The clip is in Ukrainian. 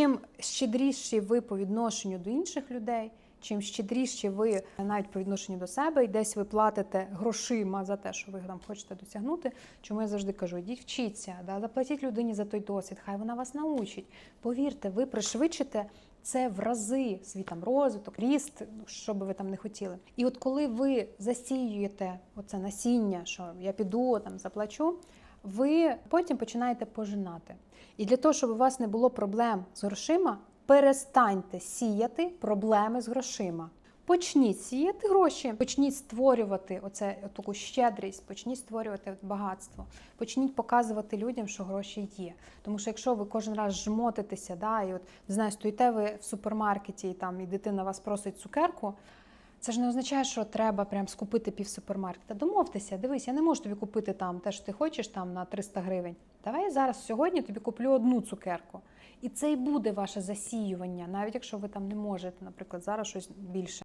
чим щедріші ви по відношенню до інших людей, чим щедріші ви навіть по відношенню до себе, і десь ви платите грошима за те, що ви там хочете досягнути. Чому я завжди кажу, ідіть вчіться, да, заплатіть людині за той досвід, хай вона вас научить. Повірте, ви пришвидшите це в рази свій там розвиток, ріст, що би ви там не хотіли. І от коли ви засіюєте оце насіння, що я піду там заплачу, ви потім починаєте пожинати. І для того, щоб у вас не було проблем з грошима, перестаньте сіяти проблеми з грошима. Почніть сіяти гроші, почніть створювати оце таку щедрість, почніть створювати багатство, почніть показувати людям, що гроші є. Тому що якщо ви кожен раз жмотитеся, да, і от не знаю, стоїте ви в супермаркеті і там і дитина вас просить цукерку. Це ж не означає, що треба прям скупити пів супермаркета. Домовтеся, дивись, я не можу тобі купити там те, що ти хочеш, там на 300 гривень. Давай я зараз сьогодні тобі куплю одну цукерку. І це і буде ваше засіювання, навіть якщо ви там не можете, наприклад, зараз щось більше.